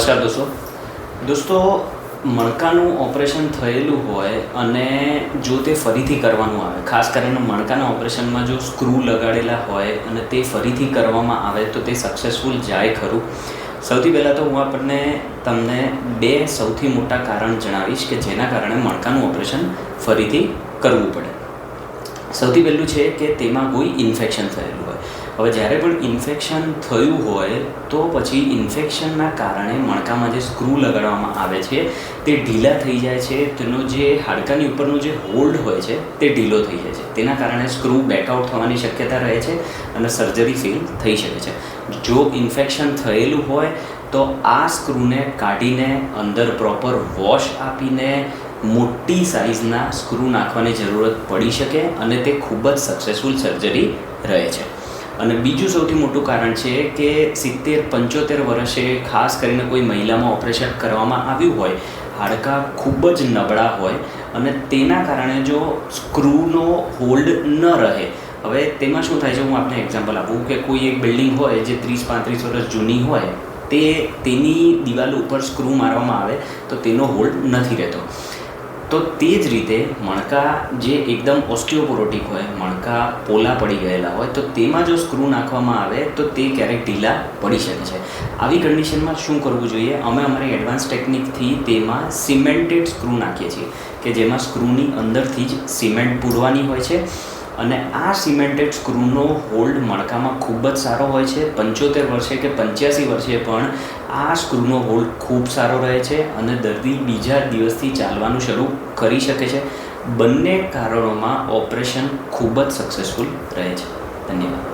નમસ્કાર દોસ્તો. દોસ્તો, મણકાનું ઓપરેશન થયેલું હોય અને જો તે ફરીથી કરવાનું આવે, ખાસ કરીને મણકાના ઓપરેશનમાં જો સ્ક્રૂ લગાડેલા હોય અને તે ફરીથી કરવામાં આવે તો તે સક્સેસફુલ જાય ખરું. સૌથી પહેલાં તો હું આપણને તમને બે સૌથી મોટા કારણ જણાવીશ કે જેના કારણે મણકાનું ઓપરેશન ફરીથી કરવું પડે. સૌથી પહેલું છે કે તેમાં કોઈ ઇન્ફેક્શન થયેલું હોય. હવે જ્યારે પણ ઇન્ફેક્શન થયું હોય, તો પછી ઇન્ફેક્શનના કારણે મણકામાં જે સ્ક્રૂ લગાડવામાં આવે છે, તે ઢીલા થઈ જાય છે. તેનો જે હાડકાની ઉપરનો જે હોલ્ડ હોય છે, તે ઢીલો થઈ જાય છે. તેના કારણે સ્ક્રૂ બેકઆઉટ થવાની શક્યતા રહે છે અને સર્જરી ફેલ થઈ શકે છે. જો ઇન્ફેક્શન થયેલું હોય, તો આ સ્ક્રૂને કાઢીને અંદર પ્રોપર વોશ આપીને મોટી સાઇઝના સ્ક્રૂ નાખવાની જરૂરત પડી શકે અને તે ખૂબ જ સક્સેસફુલ સર્જરી રહે છે. અને બીજું સૌથી મોટું કારણ છે કે સિત્તેર, પંચોતેર વર્ષે ખાસ કરીને કોઈ મહિલામાં ઓપરેશન કરવામાં આવ્યું હોય, હાડકાં ખૂબ જ નબળા હોય અને તેના કારણે જો સ્ક્રૂનો હોલ્ડ ન રહે. હવે તેમાં શું થાય છે? હું આપને એક્ઝામ્પલ આપું કે કોઈ એક બિલ્ડિંગ હોય જે ત્રીસ, પાંત્રીસ વર્ષ જૂની હોય, તે તેની દિવાલ ઉપર સ્ક્રૂ મારવામાં આવે તો તેનો હોલ્ડ નથી રહેતો. તો તે જ રીતે મણકા જે એકદમ ઓસ્ટિયોપોરોટિક હોય, મણકા પોલા પડી ગયેલા હોય, તો તેમાં જો સ્ક્રૂ નાખવામાં આવે, તો તે ક્યારેક ઢીલા પડી શકે છે. આવી કન્ડિશનમાં શું કરવું જોઈએ? અમે અમારી એડવાન્સ ટેકનિકથી તેમાં સિમેન્ટેડ સ્ક્રૂ નાખીએ છીએ, કે જેમાં સ્ક્રૂની અંદરથી જ સિમેન્ટ પૂરવાની હોય છે. અને આ સિમેન્ટેડ સ્ક્રૂનો હોલ્ડ મણકામાં ખૂબ જ સારો હોય છે. પંચોતેર વર્ષે કે પંચ્યાસી વર્ષે પણ આ સ્ક્રૂનો હોલ્ડ ખૂબ સારો રહે છે અને દર્દી બીજા દિવસથી ચાલવાનું શરૂ કરી શકે છે. બંને કારણોમાં ઓપરેશન ખૂબ જ સક્સેસફુલ રહે છે. ધન્યવાદ.